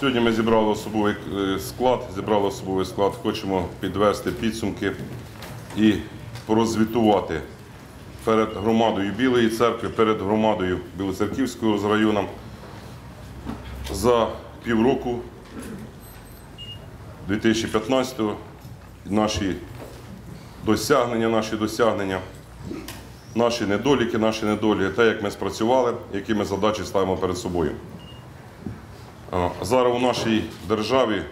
Сьогодні ми зібрали особовий е, склад, зібрали особовий склад, хочемо підвести підсумки і прозвітувати перед громадою Білої церкви, перед громадою Білоцерківського з районом за півроку 2015-го наші досягнення, наші досягнення, наші недоліки, наші недоліки, те, як ми спрацювали, які ми задачі ставимо перед собою. А, Зараз у нашій державі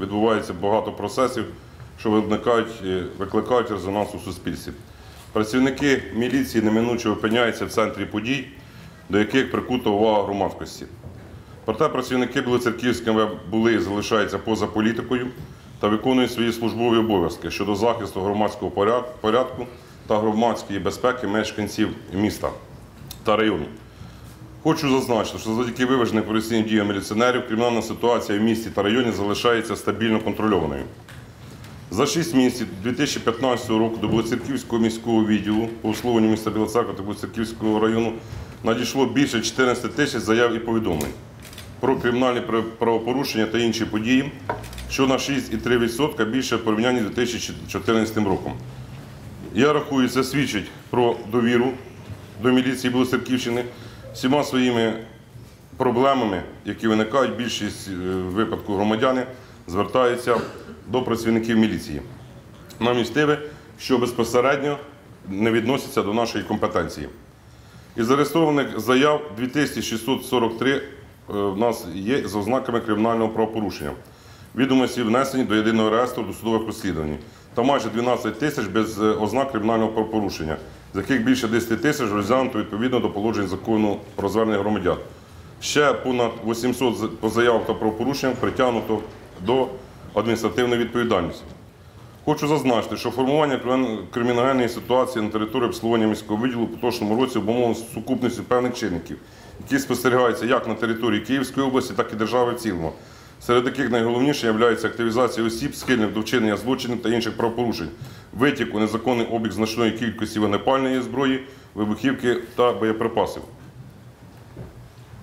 відбувається багато процесів, що виникають, е, викликають резонанс у суспільстві. Працівники міліції неминуче опиняються в центрі подій, до яких прикута увага громадськості. Проте працівники Білоцерківської МВ були і залишаються поза політикою та виконують свої службові обов'язки щодо захисту громадського порядку та громадської безпеки мешканців міста та району. Хочу зазначити, що завдяки виваженим професійним діям міліціонерів кримінальна ситуація в місті та районі залишається стабільно контрольованою. За 6 місяців 2015 року до Білоцерківського міського відділу по условленню міста Білоцерква та Білоцерківського району надійшло більше 14 тисяч заяв і повідомлень про кримінальні правопорушення та інші події, що на 6,3% більше в порівнянні з 2014 роком. Я рахую, це свідчить про довіру до міліції Білоцерківщини всіма своїми проблемами, які виникають, більшість е, випадку громадяни звертаються до працівників міліції. На містиве, що безпосередньо не відносяться до нашої компетенції. Із зареєстрованих заяв 2643 е, в нас є з ознаками кримінального правопорушення. Відомості внесені до єдиного реєстру досудових розслідувань та майже 12 тисяч без е, ознак кримінального правопорушення, з яких більше 10 тисяч розглянуто відповідно до положень закону про звернення громадян. Ще понад 800 з- по заявах та правопорушеннях притягнуто до адміністративної відповідальності. Хочу зазначити, що формування кримін- криміногенної ситуації на території обслуговування міського відділу у поточному році обумовлено сукупністю певних чинників, які спостерігаються як на території Київської області, так і держави в цілому. Серед яких найголовніше є активізація осіб, схильних до вчинення злочинів та інших правопорушень, витік у незаконний обіг значної кількості вогнепальної зброї, вибухівки та боєприпасів.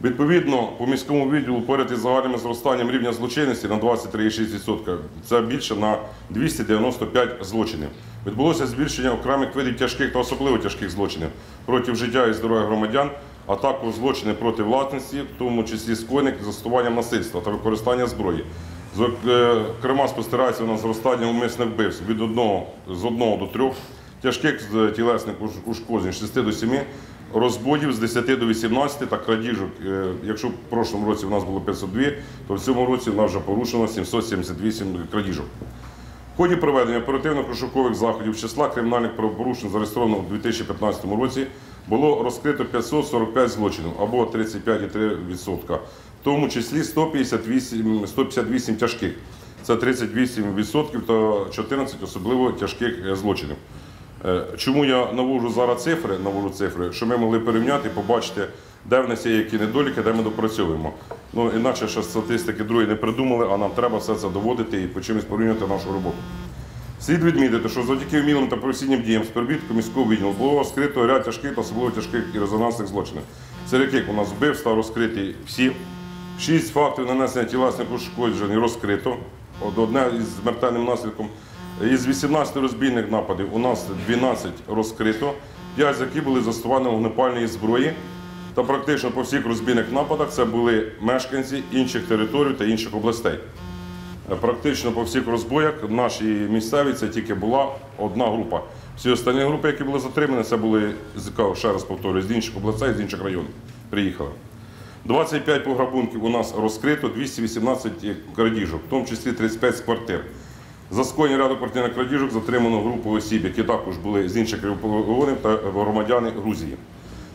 Відповідно, по міському відділу поряд із загальним зростанням рівня злочинності на 23,6%, це більше на 295 злочинів. Відбулося збільшення окремих видів тяжких та особливо тяжких злочинів проти життя і здоров'я громадян, а також злочини проти власності, в тому числі скоєних з застосуванням насильства та використання зброї. Зокрема, спостерігається на зростання умисних вбивств від одного, з 1 до 3, тяжких тілесних уш- ушкоджень з 6 до 7, розбоїв з 10 до 18 та крадіжок. Е, Якщо в прошлому році в нас було 502, то в цьому році в нас вже порушено 778 крадіжок. В ході проведення оперативно-пошукових заходів числа кримінальних правопорушень, зареєстрованих у 2015 році, було розкрито 545 злочинів або 35,3%, в тому числі 158, 158 тяжких. Це 38% та 14 особливо тяжких е, злочинів. Е, Чому я навожу зараз цифри, навожу цифри, щоб ми могли порівняти і побачити, де в нас є які недоліки, де ми допрацьовуємо. Ну, інакше ще статистики другі не придумали, а нам треба все це доводити і по чимось порівнювати нашу роботу. Слід відмітити, що завдяки вмілим та професійним діям співробітку міського відділу було розкрито ряд тяжких та особливо тяжких і резонансних злочинів. Серед яких у нас вбивства розкриті всі. Шість фактів нанесення тілесних ушкоджень розкрито. Одне із смертельним наслідком. Із 18 розбійних нападів у нас 12 розкрито, 5 з яких були застосування вогнепальної зброї. Та практично по всіх розбійних нападах це були мешканці інших територій та інших областей. Е, Практично по всіх розбоях в нашій місцевій це тільки була одна група. Всі останні групи, які були затримані, це були, ще раз повторюю, з інших областей, з інших районів приїхали. 25 пограбунків у нас розкрито, 218 крадіжок, в тому числі 35 з квартир. За скоєння ряду квартирних крадіжок затримано групу осіб, які також були з інших регіонів та громадяни Грузії.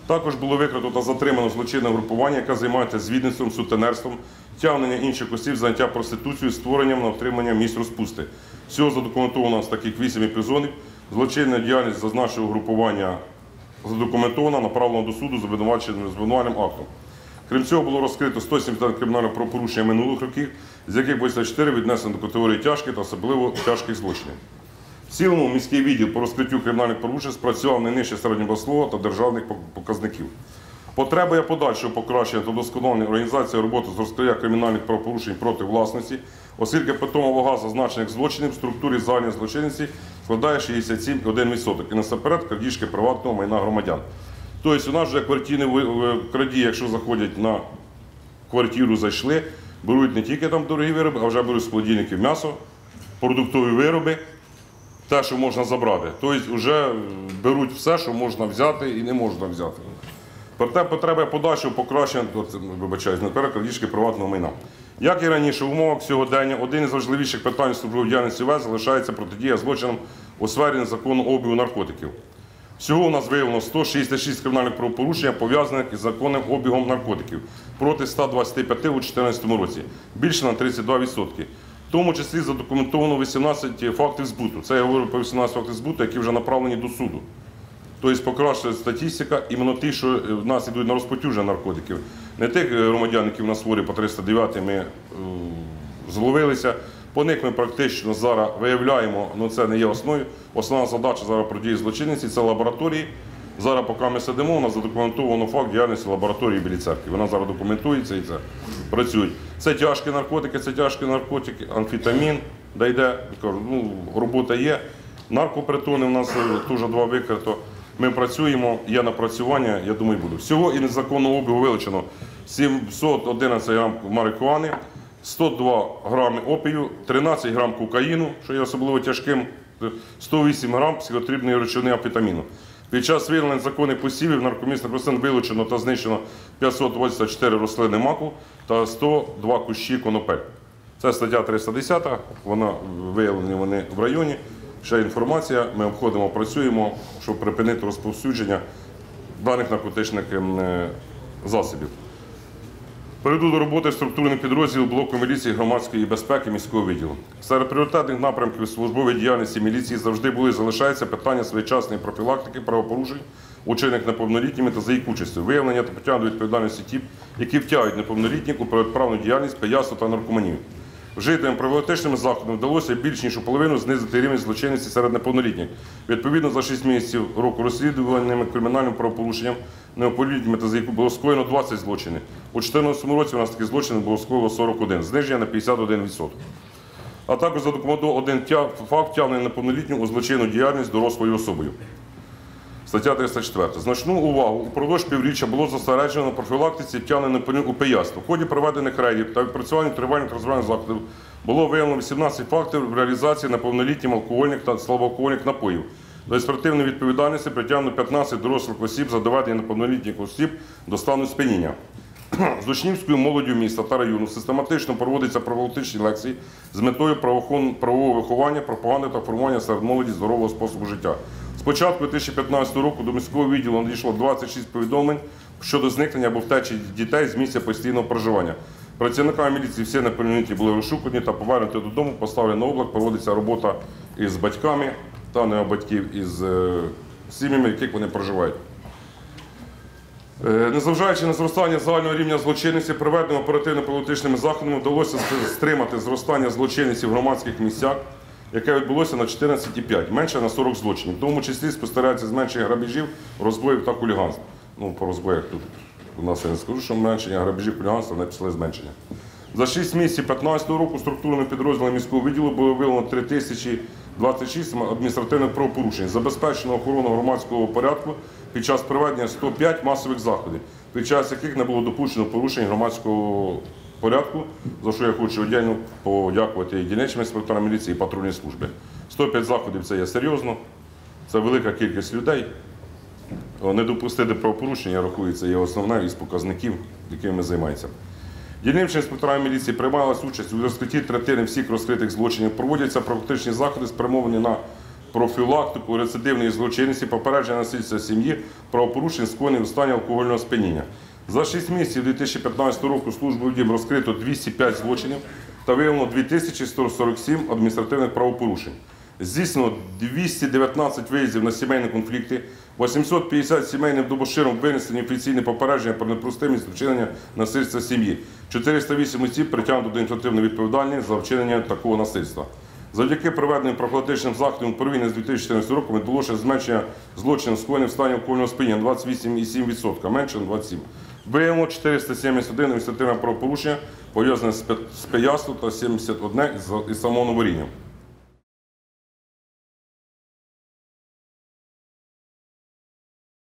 Також було викрито та затримано злочинне групування, яке займається звідництвом, сутенерством, тягнення інших осіб, заняття проституцією, створенням на отримання місць розпусти. Всього задокументовано нас таких 8 епізодів. Злочинна діяльність зазначеного групування задокументована, направлена до суду з обвинуваченим звинувальним актом. Крім цього, було розкрито 170 кримінальних правопорушень минулих років, з яких 84 віднесено до категорії тяжких та особливо тяжких злочинів. В цілому міський відділ по розкриттю кримінальних порушень спрацював не нижче середньообласного та державних показників. Потребує подальшого покращення та досконалення організації роботи з розкриття кримінальних правопорушень проти власності, оскільки питома вага зазначених злочинів в структурі загальної злочинності складає 67,1% і насамперед крадіжки приватного майна громадян. Тобто у нас вже квартирні крадії, якщо заходять на квартиру, зайшли, беруть не тільки там дорогі вироби, а вже беруть з холодильників м'ясо, продуктові вироби, те, що можна забрати. Тобто вже беруть все, що можна взяти і не можна взяти. Проте потреба подальшого покращення, от, вибачаюсь, наперед крадіжки приватного майна. Як і раніше, в умовах сьогодення один із важливіших питань службової діяльності ВЕС залишається протидія злочинам у сфері незаконного обігу наркотиків. Всього у нас виявлено 166 кримінальних правопорушень, пов'язаних із законним обігом наркотиків проти 125 у 2014 році, більше на 32%. В тому числі задокументовано 18 фактів збуту. Це я говорю про 18 фактів збуту, які вже направлені до суду. Тобто покращує статистика, іменно ті, що е, в нас йдуть на розпотюження наркотиків. Не тих е, громадян, які в нас хворі по 309 ми е, зловилися. По них ми практично зараз виявляємо, ну це не є основою. Основна задача зараз протидії злочинності це лабораторії. Зараз, поки ми сидимо, у нас задокументовано факт діяльності лабораторії біля церкви. Вона зараз документується і це працюють. Це тяжкі наркотики, це тяжкі наркотики, амфетамін, де йде, кажу, ну, робота є. Наркопритони у нас е, теж два викрито. Ми працюємо, є напрацювання, я думаю, буде. Всього і незаконного обігу вилучено 711 грам марихуани, 102 грами опію, 13 грам кокаїну, що є особливо тяжким, 108 грам психотрібної речовини апетаміну. Під час виявлення незаконних посівів наркомісних рослин вилучено та знищено 524 рослини маку та 102 кущі конопель. Це стаття 310, вона виявлені вони в районі. Ще інформація, ми обходимо, працюємо, щоб припинити розповсюдження даних наркотичних ем, е, засобів. Перейду до роботи структурних підрозділів блоку міліції громадської безпеки міського відділу. Серед пріоритетних напрямків службової діяльності міліції завжди були і залишаються питання своєчасної профілактики правопорушень, учених неповнолітніми та за їх участю, виявлення та притягнення до відповідальності тіп, які втягують неповнолітніх у протиправну діяльність, пияцтво та наркоманію. Вжитими профілактичними заходами вдалося більш ніж у половину знизити рівень злочинності серед неповнолітніх. Відповідно, за 6 місяців року розслідуваними кримінальним правопорушенням неповнолітніми та за яку було скоєно 20 злочинів. У 2014 році у нас таких злочинів було скоєно 41, зниження на 51%. А також задокументував один тя- факт втягнення неповнолітнього у злочинну діяльність дорослою особою. Стаття 304. Значну увагу упродовж півріччя було зосереджено на профілактиці втягнення у пияцтво. В ході проведених рейдів та відпрацювання тривальних розвивальних заходів було виявлено 18 фактів реалізації неповнолітнім алкогольних та слабоалкогольних напоїв. До спортивної відповідальності притягнено 15 дорослих осіб за доведення неповнолітніх осіб до стану сп'яніння. З учнівською молоддю міста та району систематично проводяться профілактичні лекції з метою правового виховання, пропаганди та формування серед молоді здорового способу життя. Початку 2015 року до міського відділу надійшло 26 повідомлень щодо зникнення або втечі дітей з місця постійного проживання. Працівниками міліції всі неповнолітні були розшукані та повернуті додому, поставлені на облак, проводиться робота із батьками та необатьків, із е, сім'ями, в яких вони проживають. Е, Незважаючи на зростання загального рівня злочинності, проведеними оперативно-політичними заходами вдалося стримати зростання злочинності в громадських місцях, яке відбулося на 14,5, менше на 40 злочинів. В тому числі спостерігається зменшення грабежів, розбоїв та хуліганств. Ну, по розбоях тут у нас я не скажу, що зменшення грабежів, хуліганства не пішли зменшення. За 6 місяців 2015 року структурними підрозділами міського відділу було виявлено 3026 адміністративних правопорушень. Забезпечено охорону громадського порядку під час проведення 105 масових заходів, під час яких не було допущено порушень громадського порядку, за що я хочу віддільно подякувати і дільничним інспекторам міліції, і патрульній службі. 105 заходів це є серйозно, це велика кількість людей. Не допустити правопорушення, рахується, є основним із показників, якими ми займаємося. Дільничні інспекторами міліції приймалась участь у розкритті третини всіх розкритих злочинів. Проводяться практичні заходи, спрямовані на профілактику рецидивної злочинності, попередження насильства сім'ї, правопорушень, скоєних у стані алкогольного сп'яніння. За 6 місяців 2015 року службою дім розкрито 205 злочинів та виявлено 2147 адміністративних правопорушень. Здійснено 219 виїздів на сімейні конфлікти, 850 сімейним дубоширом винесені офіційні попередження про непростимість вчинення насильства сім'ї, 408 осіб притягнуто до інфлятивної відповідальності за вчинення такого насильства. Завдяки проведеним профілактичним заходам управління з 2014 року ми відбулося зменшення злочинів скоєння в стані окольного алкогольного сп'яніння 28,7%, менше на 27%. Виявимо 471 адміністративне правопорушення пов'язане з пияцтвом та 71 із самоноворінням.